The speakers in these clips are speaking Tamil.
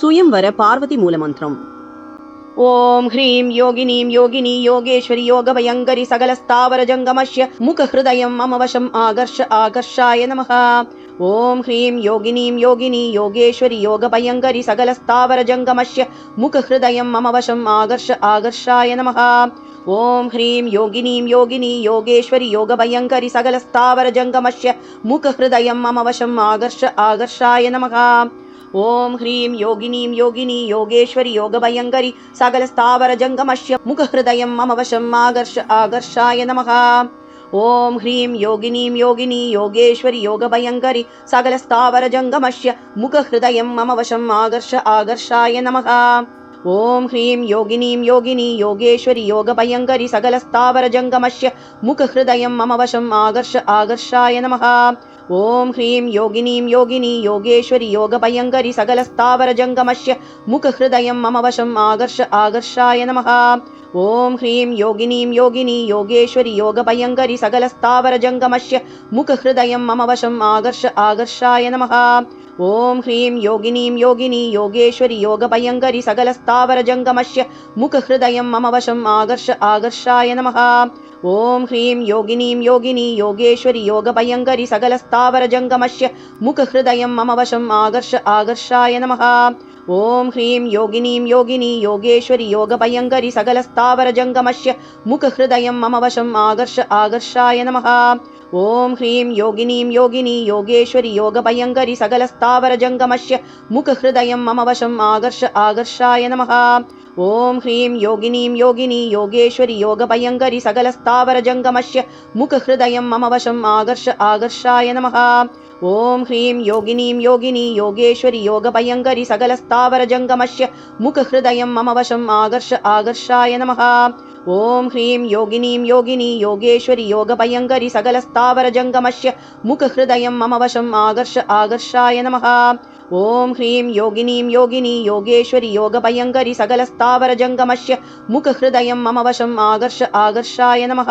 சுயம்வர பார்வதி மூலமந்திரம். ஓம் ஹ்ரீம் யோகினீம் யோகினி யோகேஸ்வரி யோக பயங்கரி சகலஸ்தாவர ஜங்கமஷ்ய முக ஹிருதயம் மமவசம் ஆகர்ஷ ஆகர்ஷாய நமः ஓம் ஹ்ரீம் யோகினீம் யோகினி யோகேஸ்வரி யோக பயங்கரி சகலஸ்தாவர ஜங்கமஷ்ய முக ஹிருதயம் மமவசம் ஆகர்ஷ ஆகர்ஷாய நமः ஓம் ஹ்ரீம் யோகினீம் யோகினி யோகேஸ்வரி யோக பயங்கரி சகலஸ்தாவர ஜங்கமஷ்ய முக ஹிருதயம் மமவசம் ஆகர்ஷ ஆகர்ஷாய நமகா ஓம் ஹ்ரீம் யோகினீம் யோகினி யோகேஸ்வரி யோகபயங்கரி சகலஸ்தாவர ஜங்கமஷ்ய முகஹிருதயம் மமவசம் ஆகர்ஷ ஆகர்ஷாய நமகா ஓம் ஹ்ரீம் யோகினீம் யோகினி யோகேஸ்வரி யோகபயங்கரி சகலஸ்தாவர ஜங்கமஷ்ய முகஹிருதயம் மமவசம் ஆகர்ஷ ஆகர்ஷாய நமகா ஓம் ஹ்ரீம் யோகினீம் யோகினி யோகேஸ்வரி யோகபயங்கரி சகல ஸ்தாவர ஜங்கமஷ்ய முகஹிருதயம் மம வசம் ஆகர்ஷ ஆகர்ஷாய நமகா ஓம் ஹ்ரீம் யோகினீம் யோகினி யோகேஸ்வரி யோகபயங்கரி சகல ஸ்தாவர ஜங்கமஷ்ய முகஹிருதயம் மம வசம் ஆகர்ஷ ஆகர்ஷாய நமகா ஓம் ஹ்ரீம் யோகினீம் யோகினி யோகேஸ்வரி யோகபயங்கரி சகல ஸ்தாவர ஜங்கமஷ்ய முகஹிருதயம் மம வசம் ஆகர்ஷ ஆகர்ஷாய நமகா ஓம் ஹ்ரீம் யோகினீம் யோகினி யோகேஸ்வரி யோகபயங்கரி சகல ஸ்தாவர ஜங்கமஷ்ய முகஹிருதயம் மம வசம் ஆகர்ஷ ஆகர்ஷாய நமः ஓம் ஹ்ரீம் யோகினீம் யோகினி யோகேஸ்வரி யோகபயங்கரி சகல ஸ்தாவர ஜங்கமஷ்ய முகஹிருதயம் மம வசம் ஆகர்ஷ ஆகர்ஷாய நமகா ஓம் ஹ்ரீம் யோகினீம் யோகினி யோகேஸ்வரி யோகபயங்கரி சகல ஸ்தாவர ஜங்கமஷ்ய முகஹிருதயம் மம வசம் ஆகர்ஷ ஆகர்ஷாய நமகா ஓம் ஹ்ரீம் யோகினீம் யோகினி யோகேஸ்வரி யோகபயங்கரி சகல ஸ்தாவர ஜங்கமஷ்ய முகஹிருதயம் மம வசம் ஆகர்ஷ ஆகர்ஷாய நமகா ஓம் ஹ்ரீம் யோகினீம் யோகினி யோகேஸ்வரி யோகபயங்கரி சகல ஸ்தாவர ஜங்கமஷ்ய முகஹிருதயம் மம வசம் ஆகர்ஷ ஆகர்ஷாய நமகா ஓம் ஹ்ரீம் யோகினீம் யோகினி யோகேஸ்வரி யோக பயங்கரி சகலஸ்தாவர ஜங்கமஷ்ய முகஹிருதயம் மம வசம் ஆகர்ஷ ஆகர்ஷாய நமகா ॐ ह्रीं योगिनीं योगिनी योगेश्वरि योगभयङ्करि सकलस्थावरजङ्गमस्य मुखहृदयं मम वशम् आदर्ष आदर्षाय नमः। ॐ ह्रीं योगिनीं योगिनी योगेश्वरि योगभयङ्करि सकलस्थावरजङ्गमस्य मुखहृदयं मम वशम् आदर्ष आदर्षाय नमः।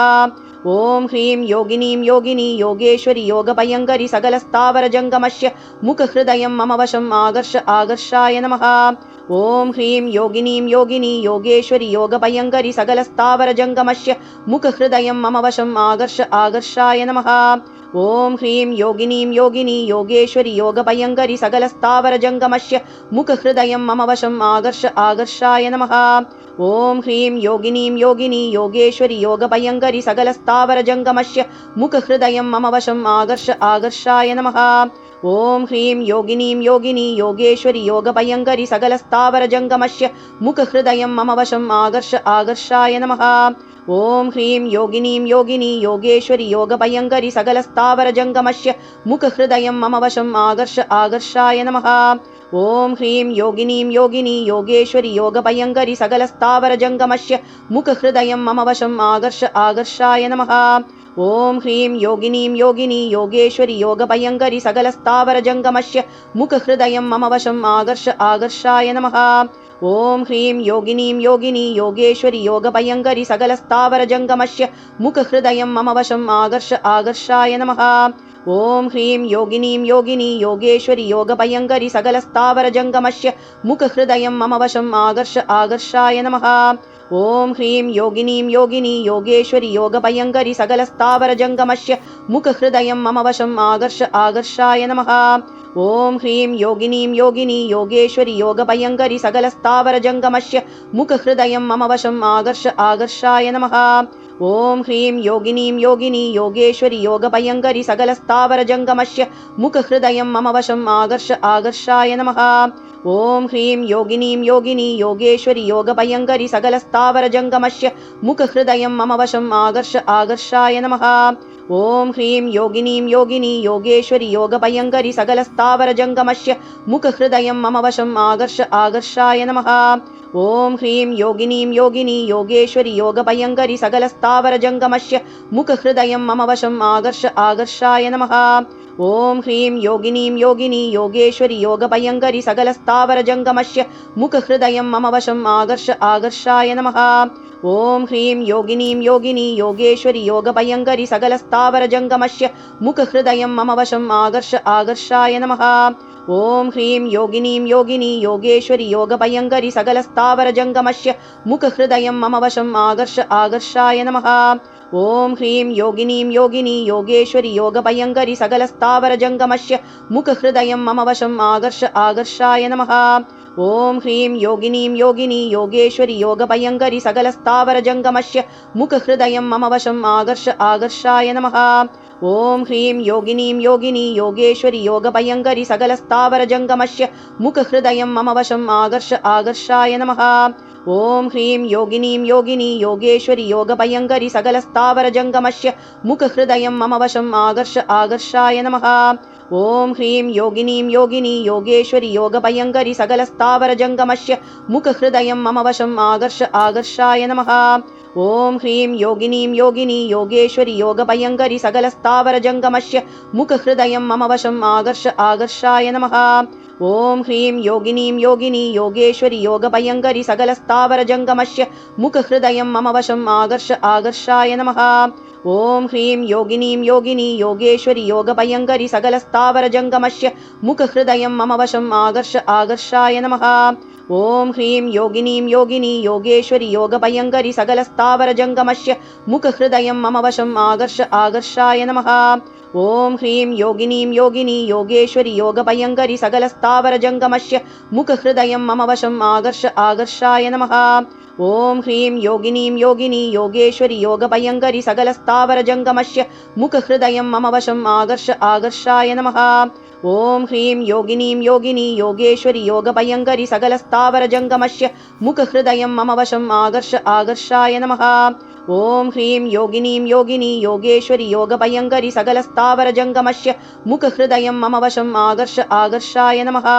ॐ ह्रीं योगिनीं योगिनी योगेश्वरि योगभयङ्करि सकलस्थावरजङ्गमस्य मुखहृदयं मम वशम् आदर्ष आदर्षाय नमः। ஓம் ஹ்ரீம் யோகினீம் யோகினி யோகேஸ்வரி யோகபயங்கரி சகல ஸ்தாவர ஜங்கமஷ்ய முகஹிருதயம் மம வசம் ஆகர்ஷ ஆகர்ஷாய நமகா ஓம் ஹ்ரீம் யோகினீம் யோகினி யோகேஸ்வரி யோகபயங்கரி சகல ஸ்தாவர ஜங்கமஷ்ய முகஹிருதயம் மம வசம் ஆகர்ஷ ஆகர்ஷாய நமகா ஓம் ஹ்ரீம் யோகினீம் யோகினி யோகேஸ்வரி யோகபயங்கரி சகல ஸ்தாவர ஜங்கமஷ்ய முகஹிருதயம் மம வசம் ஆகர்ஷ ஆகர்ஷாய நமகா ஓம் ஹ்ரீம் யோகினீம் யோகினி யோகேஸ்வரி யோகபயங்கரி சகல ஸ்தாவர ஜங்கமஷ்ய முகஹிருதயம் மம வசம் ஆகர்ஷ ஆகர்ஷாய நமகா ஓம் ஹ்ரீம் யோகினீம் யோகினி யோகேஸ்வரி யோகபயங்கரி சகல ஸ்தாவர ஜங்கமஷ்ய முகஹிருதயம் மம வசம் ஆகர்ஷ ஆகர்ஷாய நமகா ஓம் ஹ்ரீம் யோகினீம் யோகினி யோகேஸ்வரி யோகபயங்கரி சகல ஸ்தாவர ஜங்கமஷ்ய முகஹிருதயம் மம வசம் ஆகர்ஷ ஆகர்ஷாய நமகா ஓம் ஹ்ரீம் யோகினீம் யோகினி யோகேஸ்வரி யோகபயங்கரி சகல ஸ்தாவர ஜங்கமஷ்ய முகஹிருதயம் மம வசம் ஆகர்ஷ ஆகர்ஷாய நமகா ஓம் ஹ்ரீம் யோகினீம் யோகினி யோகேஸ்வரி யோகபயங்கரி சகல ஸ்தாவர ஜங்கமஷ்ய முகஹிருதயம் மம வசம் ஆகர்ஷ ஆகர்ஷாய நமகா ஓம் ஹ்ரீம் யோகினீம் யோகினி யோகேஸ்வரி யோகபயங்கரி சகல ஸ்தாவர ஜங்கமஷ்ய முகஹிருதயம் மம வசம் ஆகர்ஷ ஆகர்ஷாய நமகா ஓம் ஹ்ரீம் யோகினீம் யோகினி யோகேஸ்வரி யோகபயங்கரி சகல ஸ்தாவர ஜங்கமஷ்ய முகஹிருதயம் மம வசம் ஆகர்ஷ ஆகர்ஷாய நமகா ஓம் ஹ்ரீம் யோகினீம் யோகினி யோகேஸ்வரி யோகபயங்கரி சகல ஸ்தாவர ஜங்கமஷ்ய முகஹிருதயம் மம வசம் ஆகர்ஷ ஆகர்ஷாய நமகா ஓம் ஹ்ரீம் யோகினீம் யோகினி யோகேஸ்வரி யோகபயங்கரி சகலஸ்தாவர ஜங்கமஸ்ய ஜங்கமஷ்ய முகஹிருதயம் மம வசம் ஆகர்ஷ ஆகர்ஷாய நமகா ॐ ह्रीं योगिनीं योगिनी योगेश्वरि योगभयङ्करि सकलस्थावरजङ्गमस्य मुखहृदयं मम वशम् आकर्ष आकर्षाय नमः ॐ ह्रीं योगिनीं योगिनी योगेश्वरि योगभयङ्करि सकलस्थावरजङ्गमस्य मुखहृदयं मम वशम् आकर्ष आकर्षाय नमः ॐ ह्रीं योगिनीं योगिनी योगेश्वरि योगभयङ्करि सकलस्थावरजङ्गमस्य मुखहृदयं मम वशम् आकर्ष आकर्षाय नमः ॐ ह्रीं योगिनीं योगिनी योगेश्वरि योगभयङ्करि सकलस्था सकलस्थावरजङ्गमस्य मुखहृदयं मम वशम् आकर्ष आकर्षाय नमः ॐ ह्रीं योगिनीं योगिनी योगेश्वरि योगभयङ्करि सकलस्थावरजङ्गमस्य मुखहृदयं मम वशम् आकर्ष आकर्षाय नमः ॐ ह्रीं योगिनीं योगिनी योगेश्वरि योगभयङ्करि सकलस्थावरजङ्गमस्य मुखहृदयं मम वशम् आकर्ष आकर्षाय नमः ஓம் ஹ்ரீம் யோகினீம் யோகினி யோகேஸ்வரி யோகபயங்கரி சகலஸ்தாவர ஜங்கமஷ்ய முகஹிருதயம் மமவசம் ஆகர்ஷ ஆகர்ஷாய நமகா ஓம் ஹ்ரீம் யோகினீம் யோகினி யோகேஸ்வரி யோகபயங்கரி சகலஸ்தாவரஜங்கமஸ்ய முகஹிருதயம் மம வசம் ஆகர்ஷ ஆகர்ஷாய நமகா ஓம் ஹ்ரீம் யோகினீம் யோகினி யோகேஸ்வரி யோகபயங்கரி சகலஸ்தாவரஜங்கமஸ்ய முகஹிருதயம் மம வசம் ஆகர்ஷ ஆகர்ஷாய நமகா ஓம் ஹ்ரீம் யோகினீம் யோகினி யோகேஸ்வரி யோகபயங்கரி சகலஸ்தாவரஜங்கமஸ்ய முகஹிருதயம் மம வசம் ஆகர்ஷ ஆகர்ஷாய நமகா ஓம் ஹ்ரீம் யோகினீம் யோகினி யோகேஸ்வரி யோக பயங்கரி சகலஸ்தாவர ஜங்கமஷ்ய முகஹிருதயம் மமவசம் ஆகர்ஷ ஆகர்ஷாய நமகா ॐ ह्रीं योगिनीं योगिनी योगेश्वरि योगभयङ्करि सकलस्थावरजङ्गमस्य मुखहृदयं मम वशम् आकर्ष आकर्षाय नमः। ॐ ह्रीं योगिनीं योगिनी योगेश्वरि योगभयङ्करि सकलस्थावरजङ्गमस्य मुखहृदयं मम वशम् आकर्ष आकर्षाय नमः। ॐ ह्रीं योगिनीं योगिनी योगेश्वरि योगभयङ्करि सकलस्थावरजङ्गमस्य मुखहृदयं मम वशम् आकर्ष आकर्षाय नमः ஓம் ஹ்ரீம் யோகினீம் யோகினி யோகேஸ்வரி யோகபயங்கரி சகலஸ்தாவரஜங்கமஸ்ய முகஹிருதயம் மம வசம் ஆகர்ஷ ஆகர்ஷாய நமகா ஓம் ஹ்ரீம் யோகினீம் யோகினி யோகேஸ்வரி யோகபயங்கரி சகலஸ்தாவரஜங்கமஸ்ய முகஹிருதயம் மம வசம் ஆகர்ஷ ஆகர்ஷாய நமகா ஓம் ஹ்ரீம் யோகினீம் யோகினி யோகேஸ்வரி யோகபயங்கரி சகலஸ்தாவரஜங்கமஸ்ய முகஹிருதயம் மம வசம் ஆகர்ஷ ஆகர்ஷாய நமகா ஓம் ஹ்ரீம் யோகினீம் யோகினி யோகேஸ்வரி யோகபயங்கரி சகலஸ்தாவரஜங்கமஷ்ய முகஹிருதயம் மமவசம் ஆகர்ஷ ஆகர்ஷாய நமகா ஓம் ஹ்ரீம் யோகினீம் யோகினி யோகேஸ்வரி யோகபயங்கரி சகலஸ்தாவரஜங்கமஷ்ய முகஹிருதயம் மமவசம் ஆகர்ஷ ஆகர்ஷாய நமகா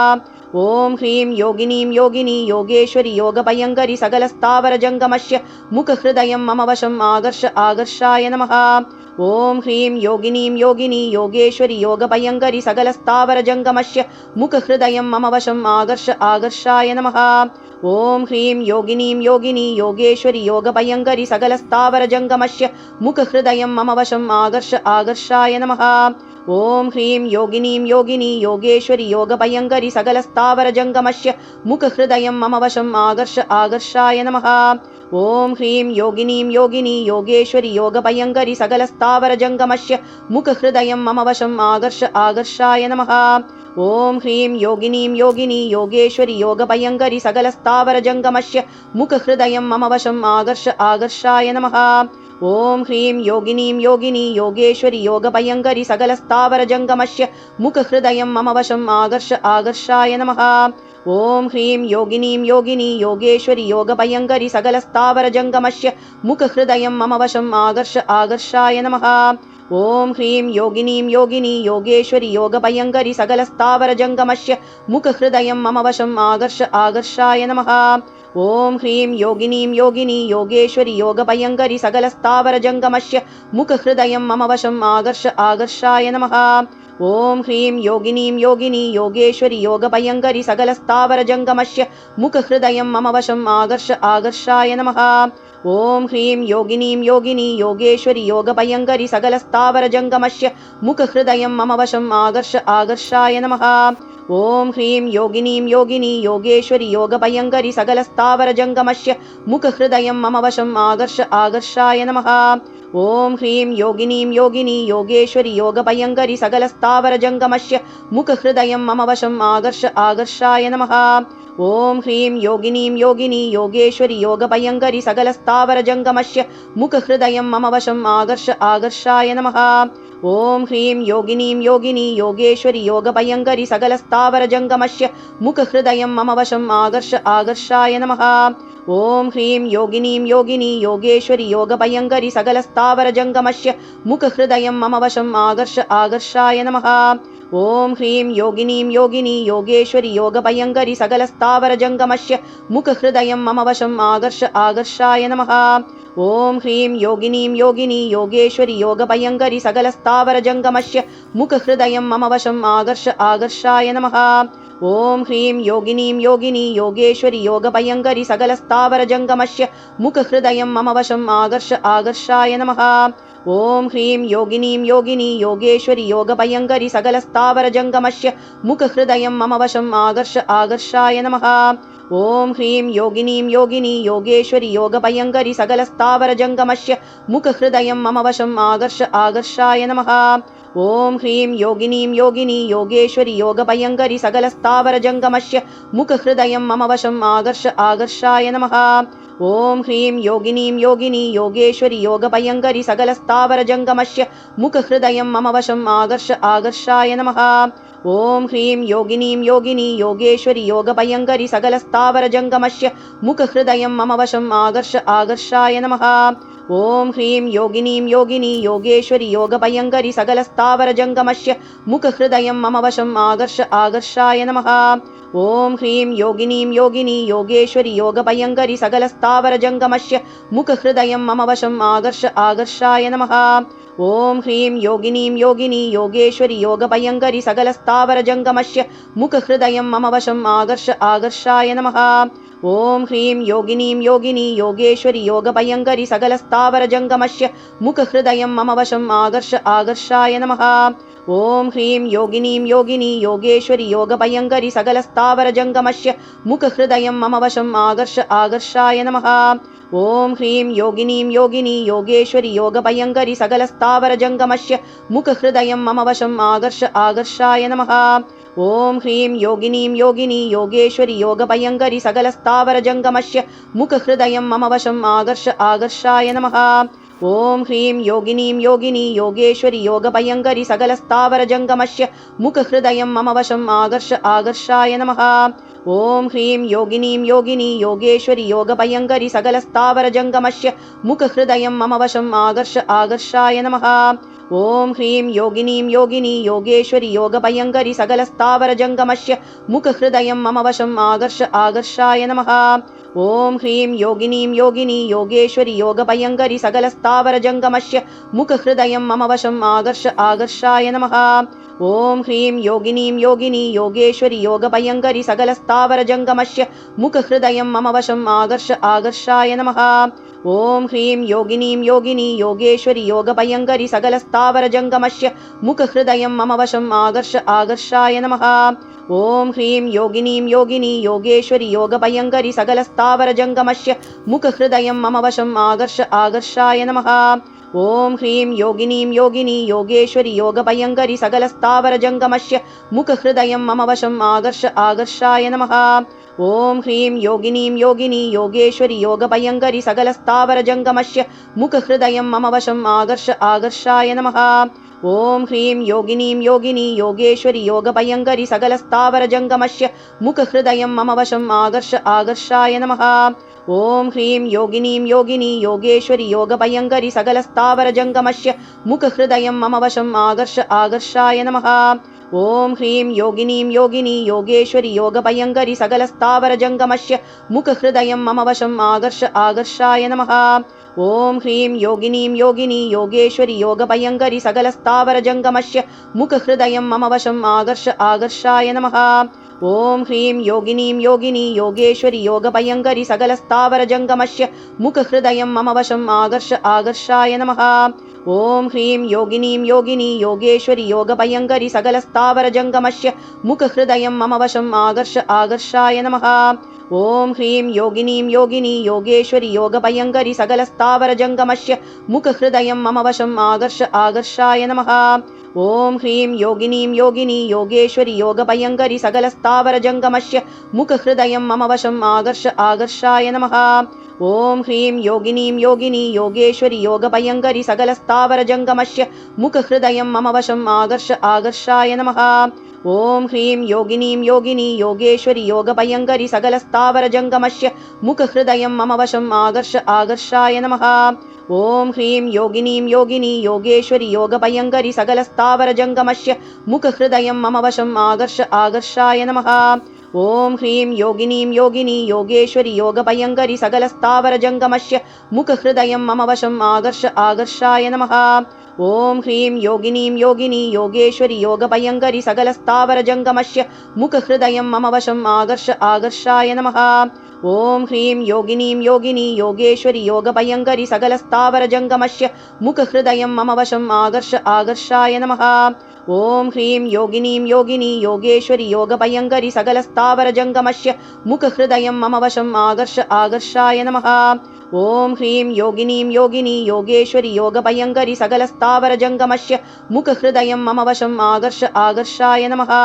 ஓம் ஹ்ரீம் யோகினீம் யோகினி யோகேஸ்வரி யோகபயங்கரி சகலஸ்தாவரஜங்கமஷ்ய முகஹிருதயம் மமவசம் ஆகர்ஷ ஆகர்ஷாய நமகா ஓம் ஹ்ரீம் யோகினீம் யோகினி யோகேஸ்வரி யோகபயங்கரி சகலஸ்தாவரஜங்கமஸ்ய முகஹிருதயம் மம வசம் ஆகர்ஷ ஆகர்ஷாய நமகா ஓம் ஹ்ரீம் யோகினீம் யோகினி யோகேஸ்வரி யோகபயங்கரி சகலஸ்தாவரஜங்கமஸ்ய முகஹிருதயம் மம வசம் ஆகர்ஷ ஆகர்ஷாய நமகா ஓம் ஹ்ரீம் யோகினீம் யோகினி யோகேஸ்வரி யோகபயங்கரி சகலஸ்தாவரஜங்கமஸ்ய முகஹிருதயம் மம வசம் ஆகர்ஷ ஆகர்ஷாய நமகா ஓம் ஹ்ரீம் யோகினீம் யோகினி யோகேஸ்வரி யோகபயங்கரி சகலஸ்தாவரஜங்கமஸ்ய முகஹிருதயம் மம வசம் ஆகர்ஷ ஆகர்ஷாய நமகா ஓம் ஹ்ரீம் யோகினீம் யோகினி யோகேஸ்வரி யோகபயங்கரி சகலஸ்தாவரஜங்கமஸ்ய முகஹிருதயம் மம வசம் ஆகர்ஷ ஆகர்ஷாய நமகா ॐ ह्रीं योगिनीं योगिनी योगेश्वरि योगभयङ्करि सकलस्थावरजङ्गमस्य मुखहृदयं मम वशम् आकर्ष आकर्षाय नमः। ॐ ह्रीं योगिनीं योगिनी योगेश्वरि योगभयङ्करि सकलस्थावरजङ्गमस्य मुखहृदयं मम वशम् आकर्ष आकर्षाय नमः ஓம் ஹ்ரீம் யோகினீம் யோகினி யோகேஸ்வரி யோகபயங்கரி சகலஸ்தாவரஜங்கமஸ்ய முகஹிருதயம் மம வசம் ஆகர்ஷ ஆகர்ஷாய நமகா ஓம் ஹ்ரீம் யோகினீம் யோகினி யோகேஸ்வரி யோகபயங்கரி சகலஸ்தாவரஜங்கமஸ்ய முகஹிருதயம் மம வசம் ஆகர்ஷ ஆகர்ஷாய நமகா ஓம் ஹ்ரீம் யோகினீம் யோகினி யோகேஸ்வரி யோகபயங்கரி சகலஸ்தாவரஜங்கமஸ்ய முகஹிருதயம் மம வசம் ஆகர்ஷ ஆகர்ஷாய நமகா ஓம் ஹ்ரீம் யோகினீம் யோகினி யோகேஸ்வரி யோகபயங்கரி சகலஸ்தாவரஜங்கமஸ்ய முகஹிருதயம் மம வசம் ஆகர்ஷ ஆகர்ஷாய நமகா ஓம் ஹ்ரீம் யோகினீம் யோகினி யோகேஸ்வரி யோகபயங்கரி சகலஸ்தாவரஜங்கமஸ்ய முகஹிருதயம் மம வசம் ஆகர்ஷ ஆகர்ஷாய நமகா ஓம் ஹ்ரீம் யோகினீம் யோகினி யோகேஸ்வரி யோகபயங்கரி சகலஸ்தாவர ஜங்கமஷ்ய முகஹிருதயம் மமவசம் ஆகர்ஷ ஆகர்ஷாய நமகா ஓம் ஹ்ரீம் யோகினீம் யோகினி யோகேஸ்வரி யோகபயங்கரி சகலஸ்தாவரஜங்கமஸ்ய முகஹிருதயம் மம வசம் ஆகர்ஷ ஆகர்ஷாய நமகா ஓம் ஹ்ரீம் யோகினீம் யோகினி யோகேஸ்வரி யோகபயங்கரி சகலஸ்தாவரஜங்கமஸ்ய முகஹிருதயம் மம வசம் ஆகர்ஷ ஆகர்ஷாய நமகா ஓம் ஹ்ரீம் யோகினீம் யோகினி யோகேஸ்வரி யோகபயங்கரி சகலஸ்தாவரஜங்கமஸ்ய முகஹிருதயம் மம வசம் ஆகர்ஷ ஆகர்ஷாய நமகா ஓம் ஹ்ரீம் யோகினீம் யோகினி யோகேஸ்வரி யோக பயங்கரி சகலஸ்தாவர ஜங்கமஷ்ய முக ஹிருதயம் மமவசம் ஆகர்ஷ ஆகர்ஷாய நமகா ஓம் ஹ்ரீம் யோகினீம் யோகினி யோகேஸ்வரி யோகபயங்கரி சகலஸ்தாவரஜங்கமஸ்ய முகஹிருதயம் மம வசம் ஆகர்ஷ ஆகர்ஷாய நமகா ஓம் ஹ்ரீம் யோகினீம் யோகினி யோகேஸ்வரி யோகபயங்கரி சகலஸ்தாவரஜங்கமஸ்ய முகஹிருதயம் மம வசம் ஆகர்ஷ ஆகர்ஷாய நமகா ஓம் ஹ்ரீம் யோகினீம் யோகினி யோகேஸ்வரி யோகபயங்கரி சகலஸ்தாவரஜங்கமஸ்ய முகஹிருதயம் மம வசம் ஆகர்ஷ ஆகர்ஷாய நமகா ஓம் ஹ்ரீம் யோகினீம் யோகினி யோகேஸ்வரி யோகபயங்கரி சகலஸ்தாவரஜங்கமஸ்ய முகஹிருதயம் மம வசம் ஆகர்ஷ ஆகர்ஷாய நமः ஓம் ஹ்ரீம் யோகினீம் யோகினி யோகேஸ்வரி யோகபயங்கரி சகலஸ்தாவரஜங்கமஸ்ய முகஹிருதயம் மம வசம் ஆகர்ஷ ஆகர்ஷாய நமः ஓம் ஹ்ரீம் யோகினீம் யோகினி யோகேஸ்வரி யோகபயங்கரி சகலஸ்தாவரஜங்கமஸ்ய முகஹிருதயம் மம வசம் ஆகர்ஷ ஆகர்ஷாய நமகா ஓம் ஹ்ரீம் யோகினீம் யோகினி யோகேஸ்வரி யோகபயங்கரி சகலஸ்தாவரஜங்கமஸ்ய முகஹிருதயம் மம வசம் ஆகர்ஷ ஆகர்ஷாய நமகா ஓம் ஹ்ரீம் யோகினீம் யோகினி யோகேஸ்வரி யோகபயங்கரி சகலஸ்தாவரஜங்கமஸ்ய முகஹிருதயம் மம வசம் ஆகர்ஷ ஆகர்ஷாய நமகா ஓம் ஹ்ரீம் யோகினீம் யோகினி யோகேஸ்வரி யோகபயங்கரி சகலஸ்தாவர ஜங்கமஷ்ய முகஹிருதயம் மமவசம் ஆகர்ஷ ஆகர்ஷாய நமகா ஓம் ஹ்ரீம் யோகினீம் யோகினி யோகேஸ்வரி யோகபயங்கரி சகலஸ்தாவர ஜங்கமஷ்ய முகஹிருதயம் மமவசம் ஆகர்ஷ ஆகர்ஷாய நமகா ஓம் ஹ்ரீம் யோகினீம் யோகினி யோகேஸ்வரி யோகபயங்கரி சகலஸ்தாவர ஜங்கமஷ்ய முகஹிருதயம் மம வசம் ஆகர்ஷ ஆகர்ஷாய நமகா ஓம் ஹ்ரீம் யோகினீம் யோகினி யோகேஸ்வரி யோகபயங்கரி சகலஸ்தாவர ஜங்கமஷ்ய முகஹிருதயம் மம வசம் ஆகர்ஷ ஆகர்ஷாய நமகா ஓம் ஹ்ரீம் யோகினீம் யோகினி யோகேஸ்வரி யோகபயங்கரி சகலஸ்தாவர ஜங்கமஷ்ய முகஹிருதயம் மம வசம் ஆகர்ஷ ஆகர்ஷாய நமகா ஓம் ஹ்ரீம் யோகினீம் யோகினி யோகேஸ்வரி யோகபயங்கரி சகலஸ்தாவரஜங்கமஸ்ய முகஹிருதயம் மம வசம் ஆகர்ஷ ஆகர்ஷாய நமகா ஓம் ஹ்ரீம் யோகினீம் யோகினி யோகேஸ்வரி யோகபயங்கரி சகலஸ்தாவரஜங்கமஸ்ய முகஹிருதயம் மம வசம் ஆகர்ஷ ஆகர்ஷாய நமகா ஓம் ஹ்ரீம் யோகினீம் யோகினி யோகேஸ்வரி யோகபயங்கரி சகலஸ்தாவரஜங்கமஸ்ய முகஹிருதயம் மம வசம் ஆகர்ஷ ஆகர்ஷாய நமகா ஓம் ஹ்ரீம் யோகினீம் யோகினி யோகேஸ்வரி யோகபயங்கரி சகலஸ்தாவரஜங்கமஸ்ய முகஹிருதயம் மம வசம் ஆகர்ஷ ஆகர்ஷாய நமகா ஓம் ஹ்ரீம் யோகினீம் யோகினி யோகேஸ்வரி யோகபயங்கரி சகலஸ்தாவரஜங்கமஸ்ய முகஹிருதயம் மம வசம் ஆகர்ஷ ஆகர்ஷாய நமகா ஓம் ஹ்ரீம் யோகினீம் யோகினி யோகேஸ்வரி யோகபயங்கரி சகலஸ்தாவரஜங்கமஸ்ய முகஹிருதயம் மம வசம் ஆகர்ஷ ஆகர்ஷாய நமகா ஓம் ஹ்ரீம் யோகினீம் யோகினி யோகேஸ்வரி யோகபயங்கரி சகலஸ்தாவரஜங்கமஸ்ய முகஹிருதயம் மமவசம் ஆகர்ஷ ஆகர்ஷாய நமகா ஓம் ஹ்ரீம் யோகினீம் யோகினி யோகேஸ்வரி யோகபயங்கரி சகலஸ்தாவரஜங்கமஸ்ய முகஹிருதயம் மமவசம் ஆகர்ஷ ஆகர்ஷாய நமகா ஓம் ஹ்ரீம் யோகினீம் யோகினி யோகேஸ்வரி யோகபயங்கரி சகலஸ்தாவர ஜங்கமஷ்ய முகஹிருதயம் மம வசம் ஆகர்ஷ ஆகர்ஷாய நமகா ஓம் ஹ்ரீம் யோகினீம் யோகினி யோகேஸ்வரி யோகபயங்கரி சகலஸ்தாவர ஜங்கமஷ்ய முகஹிருதயம் மம வசம் ஆகர்ஷ ஆகர்ஷாய நமகா ஓம் ஹ்ரீம் யோகினீம் யோகினி யோகேஸ்வரி யோகபயங்கரி சகலஸ்தாவர ஜங்கமஷ்ய முகஹிருதயம் மம வசம் ஆகர்ஷ ஆகர்ஷாய நமகா ஓம் ஹ்ரீம் யோகினீம் யோகினி யோகேஸ்வரி யோகபயங்கரி சகலஸ்தாவரஜங்கமஸ்ய முகஹிருதயம் மம வசம் ஆகர்ஷ ஆகர்ஷாய நமகா ஓம் ஹ்ரீம் யோகினீம் யோகினி யோகேஸ்வரி யோகபயங்கரி சகலஸ்தாவரஜங்கமஸ்ய முகஹிருதயம் மம வசம் ஆகர்ஷ ஆகர்ஷாய நமகா ஓம் ஹ்ரீம் யோகினீம் யோகினி யோகேஸ்வரி யோகபயங்கரி சகலஸ்தாவரஜங்கமஸ்ய முகஹிருதயம் மம வசம் ஆகர்ஷ ஆகர்ஷாய நமகா ஓம் ஹ்ரீம் யோகினீம் யோகினி யோகேஸ்வரி யோகபயங்கரி சகலஸ்தாவரஜங்கமஸ்ய முகஹிருதயம் மம வசம் ஆகர்ஷ ஆகர்ஷாய நமகா ஓம் ஹ்ரீம் யோகினீம் யோகினி யோகேஸ்வரி யோகபயங்கரி சகலஸ்தாவரஜங்கமஸ்ய முகஹிருதயம் மம வசம் ஆகர்ஷ ஆகர்ஷாய நமகா ஓம் ஹ்ரீம் யோகினீம் யோகினி யோகேஸ்வரி யோகபயங்கரி சகலஸ்தாவரஜங்கமஸ்ய முகஹிருதயம் மம வசம் ஆகர்ஷ ஆகர்ஷாய நமகா ॐ ह्रीं योगिनीं योगिनी योगेश्वरि योगभयङ्करि सकलस्थावरजङ्गमस्य मुखहृदयं मम वशम् आकर्ष आकर्षाय नमः ॐ ह्रीं योगिनीं योगिनी योगेश्वरि योगभयङ्करि सकलस्थावरजङ्गमस्य मुखहृदयं मम वशम् आकर्ष आकर्षाय नमः ஓம் ஹ்ரீம் யோகினீம் யோகினி யோகேஸ்வரி யோகபயங்கரி சகலஸ்தாவரஜங்கமஸ்ய முகஹிருதயம் மம வசம் ஆகர்ஷ ஆகர்ஷாய நமகா ஓம் ஹ்ரீம் யோகினீம் யோகினி யோகேஸ்வரி யோகபயங்கரி சகலஸ்தாவரஜங்கமஸ்ய முகஹிருதயம் மம வசம் ஆகர்ஷ ஆகர்ஷாய நமகா ஓம் ஹ்ரீம் யோகினீம் யோகினி யோகேஸ்வரி யோகபயங்கரி சகலஸ்தாவரஜங்கமஸ்ய முகஹிருதயம் மம வசம் ஆகர்ஷ ஆகர்ஷாய நமகா ॐ ह्रीं योगिनीं योगिनी योगेश्वरि योगभयङ्करि सकलस्थावरजङ्गमस्य मुखहृदयं मम वशम् आकर्ष आकर्षाय नमः ஓம் ஹ்ரீம் யோகினீம் யோகினி யோகேஸ்வரி யோகபயங்கரி சகலஸ்தாவர ஜங்கமஷ்ய முகஹிருதயம் மம வசம் ஆகர்ஷ ஆகர்ஷாய நமகா ஓம் ஹ்ரீம் யோகினீம் யோகினி யோகேஸ்வரி யோகபயங்கரி சகலஸ்தாவர ஜங்கமஷ்ய முகஹிருதயம் மம வசம் ஆகர்ஷ ஆகர்ஷாய நமகா ஓம் ஹ்ரீம் யோகினீம் யோகினி யோகேஸ்வரி யோகபயங்கரி சகலஸ்தாவர ஜங்கமஷ்ய முகஹிருதயம் மம வசம் ஆகர்ஷ ஆகர்ஷாய நமகா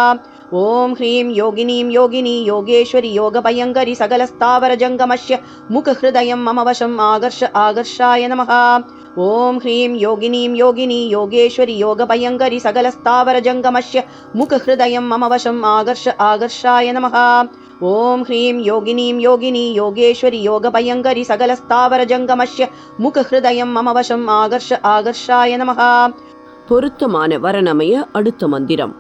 ஓம் ஹ்ரீம் யோகினீம் யோகினி யோகேஸ்வரி யோகபயங்கரி சகலஸ்த चन्द्रशेखरं ललितं लम्बोदरं ललितं सदाशिवं ललितं चन्द्रशेखरं ललितं लम्बोदरं ललितं सदाशिवं ललितं चन्द्रशेखरं ललितं लम्बोदरं ललितं सदाशिवं ललितं चन्द्रशेखरं ललितं लम्बोदरं ललितं सदाशिवं ललितं चन्द्रशेखरं ललितं लम्बोदरं ललितं सदाशिवं ललितं चन्द्रशेखरं ललितं लम्बोदरं ललितं सदाशिवं ललितं चन्द्रशेखरं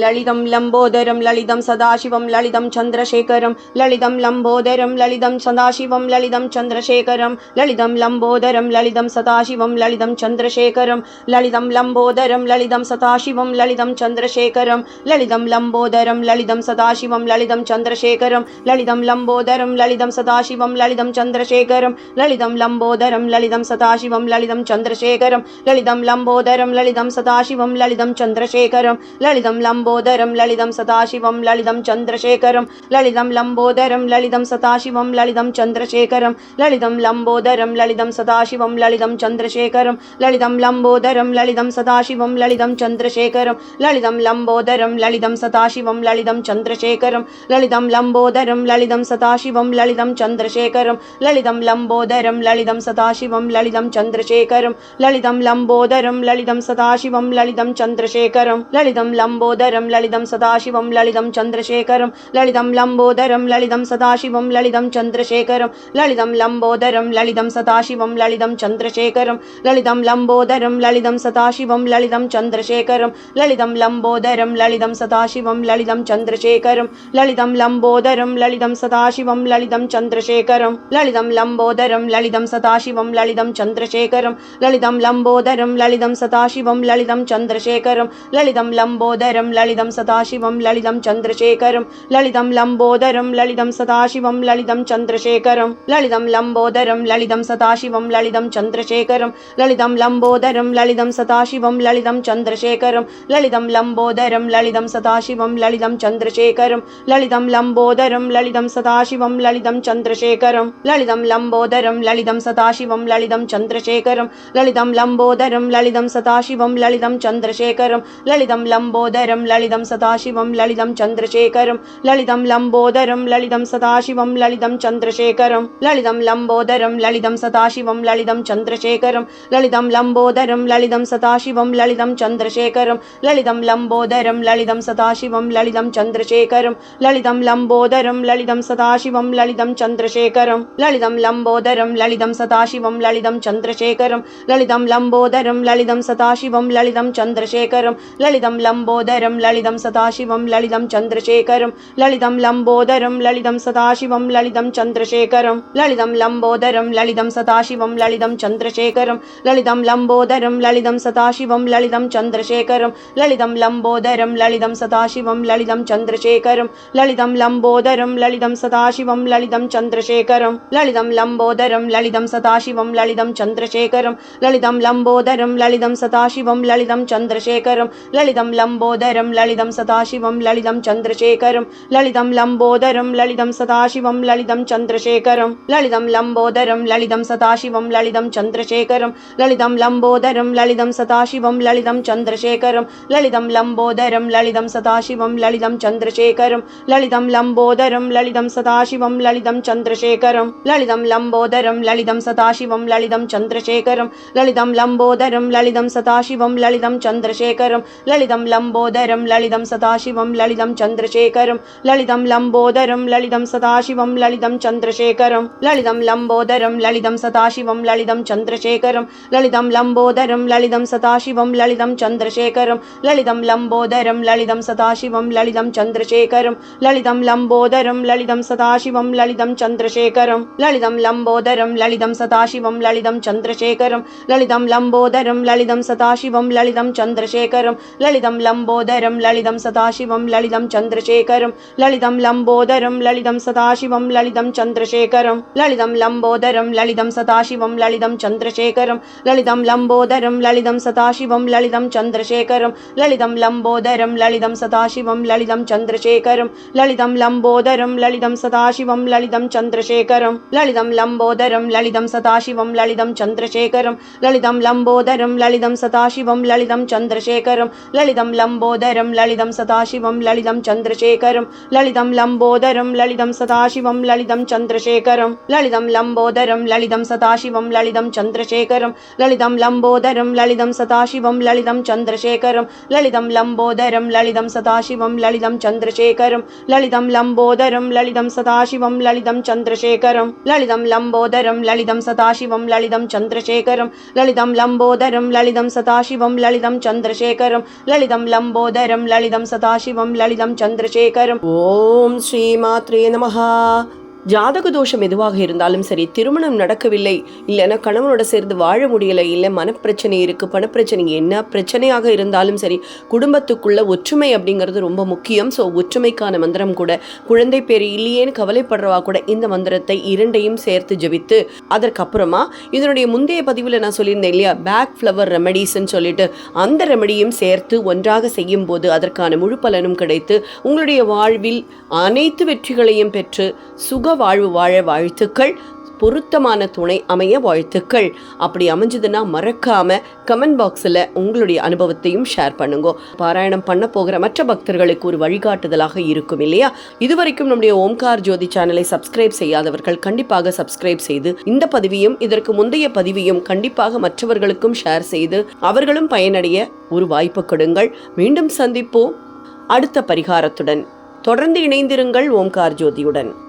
ललितं लम्बोदरं ललितं सदाशिवं ललितं चन्द्रशेखरं ललितं लम्बोदरं ललितं सदाशिवं ललितं चन्द्रशेखरं ललितं लम्बोदरं ललितं सदाशिवं ललितं चन्द्रशेखरं ललितं लम्बोदरं ललितं सदाशिवं ललितं चन्द्रशेखरं ललितं लम्बोदरं ललितं सदाशिवं ललितं चन्द्रशेखरं ललितं लम्बोदरं ललितं सदाशिवं ललितं चन्द्रशेखरं ललितं लम्बोदरं ललितं सदाशिवं ललितं चन्द्रशेखरं ललितं लम्बोदरं लम्बोदरं ललितं सदाशिवं ललितं चन्द्रशेखरं ललितं லம்போதரம் லலிதம் சதாசிவம் லலிதம் சந்திரசேகரம். லலிதம் லம்போதரம் லலிதம் சதாசிவம் லலிதம் சந்திரசேகரம். லலிதம் லம்போதரம் லலிதம் சதாசிவம் லலிதம் சந்திரசேகரம். லலிதம் லம்போதரம் லலிதம் சதாசிவம் லலிதம் சந்திரசேகரம். லலிதம் லம்போதரம் லலிதம் சதாசிவம் லலிதம் சந்திரசேகரம். லலிதம் லம்போதரம் லலிதம் சதாசிவம் லலிதம் சந்திரசேகரம். லலிதம் லம்போதரம் லலிதம் சதாசிவம் லலிதம் சந்திரசேகரம். லலிதம் லம்போதரம் லலிதம் சதாசிவம் லலிதம் சந்திரசேகரம். லலிதம் லம்போதரம் லம்போதரம் லலிதம் சதாசிவம் லலிதம் சந்திரசேகரம். லலிதம் லம்போதரம் லலிதம் சதாசிவம் லலிதம் சந்திரசேகரம். லலிதம் லம்போதரம் லலிதம் சதாசிவம் லலிதம் சந்திரசேகரம். லலிதம் லம்போதரம் லலிதம் சதாசிவம் லலிதம் சந்திரசேகரம். லலிதம் லம்போதரம் லலிதம் சதாசிவம் லலிதம் சந்திரசேகரம். லலிதம் லம்போதரம் லலிதம் சதாசிவம் லலிதம் சந்திரசேகரம். லலிதம் லம்போதரம் லலிதம் சதாசிவம் லலிதம் சந்திரசேகரம். லலிதம் லம்போதரம் லலிதம் சதாசிவம் லலிதம் சந்திரசேகரம். லலிதம் லம்போதரம் லலிதம் சதாசிவம் லலிதம் சந்திரசேகரம். லலிதம் லம்போதரம் லலிதம் சதாசிவம் லலிதம் சந்திரசேகரம். லலிதம் லம்போதரம் லலிதம் சதாசிவம் லலிதம் சந்திரசேகரம். லலிதம் லம்போதரம் லலிதம் சதாசிவம் லலிதம் சந்திரசேகரம். லலிதம் லம்போதரம் லலிதம் சதாசிவம் லலிதம் சந்திரசேகரம். லலிதம் லம்போதரம் லலிதம் சதாசிவம் லலிதம் சந்திரசேகரம். லலிதம் லம்போதரம் லலிதம் சதாசிவம் லலிதம் சந்திரசேகரம். லலிதம் லம்போதரம் லலிதம் சதாசிவம் லலிதம் சந்திரசேகரம். லலிதம் லம்போதரம் ललितं सदाशिवं ललितं चन्द्रशेखरं ललितं लम्बोदरं ललितं सदाशिवं ललितं चन्द्रशेखरं ललितं लम्बोदरं ललितं सदाशिवं ललितं चन्द्रशेखरं ललितं लम्बोदरं ललितं सदाशिवं ललितं चन्द्रशेखरं ललितं लम्बोदरं ललितं सदाशिवं ललितं चन्द्रशेखरं ललितं लम्बोदरं ललितं सदाशिवं ललितं चन्द्रशेखरं ललितं लम्बोदरं ललितं सदाशिवं ललितं चन्द्रशेखरं ललितं लम्बोदरं ललितं सदाशिवं ललितं चन्द्रशेखरं ललितं लम्बोदरं லலிதம் சதாசிவம் லலிதம் சந்திரசேகரம். லலிதம் லம்போதரம் லலிதம் சதாசிவம் லலிதம் சந்திரசேகரம். லலிதம் லம்போதரம் லலிதம் சதாசிவம் லலிதம் சந்திரசேகரம். லலிதம் லம்போதரம் லலிதம் சதாசிவம் லலிதம் சந்திரசேகரம். லலிதம் லம்போதரம் லலிதம் சதாசிவம் லலிதம் சந்திரசேகரம். லலிதம் லம்போதரம் லலிதம் சதாசிவம் லலிதம் சந்திரசேகரம். லலிதம் லம்போதரம் லலிதம் சதாசிவம் லலிதம் சந்திரசேகரம். லலிதம் லம்போதரம் லலிதம் சதாசிவம் லலிதம் சந்திரசேகரம். லலிதம் லம்போதரம் லலிதம் லலிதம் சதாசிவம் லலிதம் சந்திரசேகரம். லலிதம் லம்போதரம் லலிதம் சதாசிவம் லலிதம் சந்திரசேகரம். லலிதம் லம்போதரம் லலிதம் சதாசிவம் லலிதம் சந்திரசேகரம். லலிதம் லம்போதரம் லலிதம் சதாசிவம் லலிதம் சந்திரசேகரம். லலிதம் லம்போதரம் லலிதம் சதாசிவம் லலிதம் சந்திரசேகரம். லலிதம் லம்போதரம் லலிதம் சதாசிவம் லலிதம் சந்திரசேகரம். லலிதம் லம்போதரம் லலிதம் சதாசிவம் லலிதம் சந்திரசேகரம். லலிதம் லம்போதரம் லலிதம் சதாசிவம் லலிதம் சந்திரசேகரம். லலிதம் லம்போதரம் லலிதம் சதாசிவம் லலிதம் சந்திரசேகரம். லலிதம் லம்போதரம் லலிதம் சதாசிவம் லலிதம் சந்திரசேகரம். லலிதம் லம்போதரம் லலிதம் சதாசிவம் லலிதம் சந்திரசேகரம். லலிதம் லம்போதரம் லலிதம் சதாசிவம் லலிதம் சந்திரசேகரம். லலிதம் லம்போதரம் லலிதம் சதாசிவம் லலிதம் சந்திரசேகரம். லலிதம் லம்போதரம் லலிதம் சதாசிவம் லலிதம் சந்திரசேகரம். லலிதம் லம்போதரம் லலிதம் சதாசிவம் லலிதம் சந்திரசேகரம். லலிதம் லம்போதரம் லலிதம் சதாசிவம் லலிதம் சந்திரசேகரம். லலிதம் லம்போதரம் லலிதம் சதாசிவம் லலிதம் சந்திரசேகரம். லலிதம் லம்போதரம் லலிதம் சதாசிவம் லலிதம் சந்திரசேகரம். லலிதம் லம்போதரம் லலிதம் சதாசிவம் லலிதம் சந்திரசேகரம். லலிதம் லம்போதரம் லலிதம் சதாசிவம் லலிதம் சந்திரசேகரம். லலிதம் லம்போதரம் லலிதம் சதாசிவம் லலிதம் சந்திரசேகரம். லலிதம் லம்போதரம் லலிதம் சதாசிவம் லலிதம் சந்திரசேகரம். லலிதம் லம்போதரம் லலிதம் சதாசிவம் லலிதம் சந்திரசேகரம். லலிதம் லம்போதரம் லலிதம் சதாசிவம் லலிதம் சந்திரசேகரம். லலிதம் லம்போதரம் लम्बोदरं ललितं सदाशिवं ललितं चन्द्रशेखरं ललितं लम्बोदरं ललितं सदाशिवं ललितं चन्द्रशेखरं ललितं लम्बोदरं ललितं सदाशिवं ललितं चन्द्रशेखरं ललितं लम्बोदरं ललितं सदाशिवं ललितं चन्द्रशेखरं ललितं लम्बोदरं ललितं सदाशिवं ललितं चन्द्रशेखरं ललितं लम्बोदरं ललितं सदाशिवं ललितं चन्द्रशेखरं ललितं लम्बोदरं ललितं सदाशिवं ललितं चन्द्रशेखरं ललितं लम्बोदरं ललितं सदाशिवं ललितं चन्द्रशेखरं ललितं लम्बोदरं ललितं सदाशिवं ललितं चन्द्रशेखरम् ॐ श्रीमात्रे नमः ஜாதக தோஷம் எதுவாக இருந்தாலும் சரி திருமணம் நடக்கவில்லை இல்லைன்னா கணவனோட சேர்ந்து வாழ முடியலை இல்லை மனப்பிரச்சனை இருக்குது பணப்பிரச்சனை என்ன பிரச்சனையாக இருந்தாலும் சரி குடும்பத்துக்குள்ள ஒற்றுமை அப்படிங்கிறது ரொம்ப முக்கியம். ஸோ ஒற்றுமைக்கான மந்திரம் கூட குழந்தை பேர் இல்லையேன்னு கவலைப்படுறவா கூட இந்த மந்திரத்தை இரண்டையும் சேர்த்து ஜெபித்து அதற்கப்புறமா இதனுடைய முந்தைய பதிவில் நான் சொல்லியிருந்தேன் இல்லையா பேக் ஃப்ளவர் ரெமடிஸ்ன்னு சொல்லிட்டு அந்த ரெமடியும் சேர்த்து ஒன்றாக செய்யும் போது அதற்கான முழு பலனும் கிடைத்து உங்களுடைய வாழ்வில் அனைத்து வெற்றிகளையும் பெற்று சுக வாழ்வு வாழ வாழ்த்துக்கள். பொருத்தமான துணை அமைய வாழ்த்துக்கள். அப்படி அமைஞ்சதுன்னா மறக்காம கமெண்ட் பாக்ஸில் உங்களுடைய அனுபவத்தையும் ஷேர் பண்ணுங்க. பாராயணம் பண்ண போகிற மற்ற பக்தர்களுக்கு ஒரு வழிகாட்டுதலாக இருக்கும் இல்லையா? இதுவரைக்கும் நம்முடைய ஓம்கார் ஜோதி சேனலை சப்ஸ்கிரைப் செய்யாதவர்கள் கண்டிப்பாக சப்ஸ்கிரைப் செய்து இந்த பதிவையும் இதற்கு முந்தைய பதிவையும் கண்டிப்பாக மற்றவர்களுக்கும் ஷேர் செய்து அவர்களும் பயனடைய ஒரு வாய்ப்பு கொடுங்கள். மீண்டும் சந்திப்போம். அடுத்த பரிகாரத்துடன். தொடர்ந்து இணைந்திருங்கள் ஓம்கார் ஜோதியுடன்.